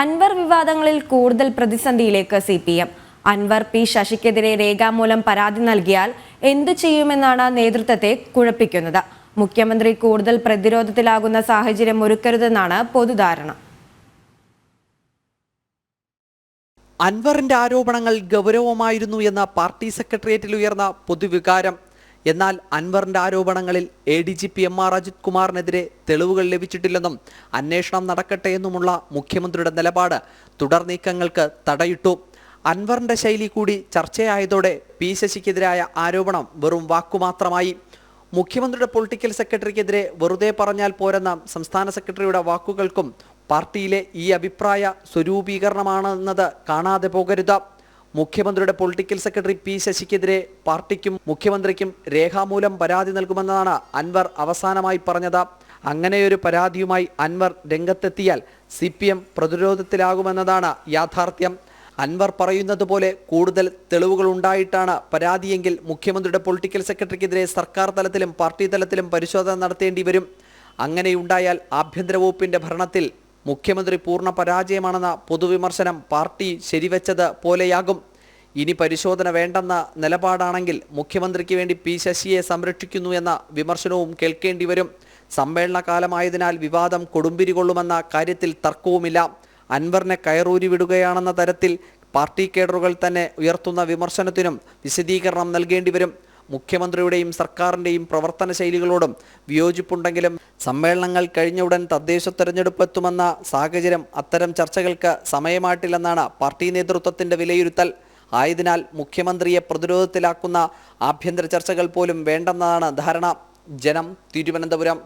അൻവർ വിവാദങ്ങളിൽ കൂടുതൽ പ്രതിസന്ധിയിലേക്ക് C P M Anvar P ശശിക്കെതിരെ രേഖാമൂലം പരാതി നൽകിയാൽ എന്തു ചെയ്യുമെന്നാണ് നേതൃത്വത്തെ കുഴപ്പിക്കുന്നത്. മുഖ്യമന്ത്രി കൂടുതൽ പ്രതിരോധത്തിലാകുന്ന സാഹചര്യം ഒരുക്കരുതെന്നാണ് പൊതുധാരണ. അൻവറിന്റെ ആരോപണങ്ങൾ ഗൗരവമായിരുന്നു എന്ന പാർട്ടി സെക്രട്ടേറിയറ്റിൽ ഉയർന്ന പൊതുവികാരം എന്നാൽ അൻവറിന്റെ ആരോപണങ്ങളിൽ A D G P M R Ajith കുമാറിനെതിരെ തെളിവുകൾ ലഭിച്ചിട്ടില്ലെന്നും അന്വേഷണം നടക്കട്ടെ എന്നുമുള്ള മുഖ്യമന്ത്രിയുടെ നിലപാട് തുടർ നീക്കങ്ങൾക്ക് തടയിട്ടു. അൻവറിന്റെ ശൈലി കൂടി ചർച്ചയായതോടെ പി ശശിക്കെതിരായ ആരോപണം വെറും വാക്കുമാത്രമായി. മുഖ്യമന്ത്രിയുടെ പൊളിറ്റിക്കൽ സെക്രട്ടറിക്കെതിരെ വെറുതെ പറഞ്ഞാൽ പോരെന്ന സംസ്ഥാന സെക്രട്ടറിയുടെ വാക്കുകൾക്കും പാർട്ടിയിലെ ഈ അഭിപ്രായ സ്വരൂപീകരണമാണെന്നത് കാണാതെ പോകരുത്. മുഖ്യമന്ത്രിയുടെ പൊളിറ്റിക്കൽ സെക്രട്ടറി പി ശശിക്കെതിരെ പാർട്ടിക്കും മുഖ്യമന്ത്രിക്കും രേഖാമൂലം പരാതി നൽകുമെന്നാണ് അൻവർ അവസാനമായി പറഞ്ഞത്. അങ്ങനെയൊരു പരാതിയുമായി അൻവർ രംഗത്തെത്തിയാൽ സി പി എം പ്രതിരോധത്തിലാകുമെന്നതാണ് യാഥാർത്ഥ്യം. അൻവർ പറയുന്നത് പോലെ കൂടുതൽ തെളിവുകൾ ഉണ്ടായിട്ടാണ് പരാതിയെങ്കിൽ മുഖ്യമന്ത്രിയുടെ പൊളിറ്റിക്കൽ സെക്രട്ടറിക്കെതിരെ സർക്കാർ തലത്തിലും പാർട്ടി തലത്തിലും പരിശോധന നടത്തേണ്ടി വരും. അങ്ങനെയുണ്ടായാൽ ആഭ്യന്തര വകുപ്പിന്റെ ഭരണത്തിൽ മുഖ്യമന്ത്രി പൂർണ പരാജയമാണെന്ന പൊതുവിമർശനം പാർട്ടി ശരിവെച്ചത് പോലെയാകും. ഇനി പരിശോധന വേണ്ടെന്ന നിലപാടാണെങ്കിൽ മുഖ്യമന്ത്രിക്ക് വേണ്ടി പി ശശിയെ സംരക്ഷിക്കുന്നു എന്ന വിമർശനവും കേൾക്കേണ്ടി വരും. സമ്മേളന കാലമായതിനാൽ വിവാദം കൊടുമ്പിരി കൊള്ളുമെന്ന കാര്യത്തിൽ തർക്കവുമില്ല. അൻവറിനെ കയറൂരി വിടുകയാണെന്ന തരത്തിൽ പാർട്ടി കേഡറുകൾ തന്നെ ഉയർത്തുന്ന വിമർശനത്തിനും വിശദീകരണം നൽകേണ്ടി വരും. മുഖ്യമന്ത്രിയുടെയും സർക്കാരിന്റെയും പ്രവർത്തന ശൈലികളോടും വിയോജിപ്പുണ്ടെങ്കിലും സമ്മേളനങ്ങൾ കഴിഞ്ഞ ഉടൻ തദ്ദേശ തെരഞ്ഞെടുപ്പ് എത്തുമെന്ന സാഹചര്യം അത്തരം ചർച്ചകൾക്ക് സമയമായിട്ടില്ലെന്നാണ് പാർട്ടി നേതൃത്വത്തിന്റെ വിലയിരുത്തൽ. ആയതിനാൽ മുഖ്യമന്ത്രിയെ പ്രതിരോധത്തിലാക്കുന്ന ആഭ്യന്തര ചർച്ചകൾ പോലും വേണ്ടെന്നതാണ് ധാരണ. ജനം തിരുവനന്തപുരം.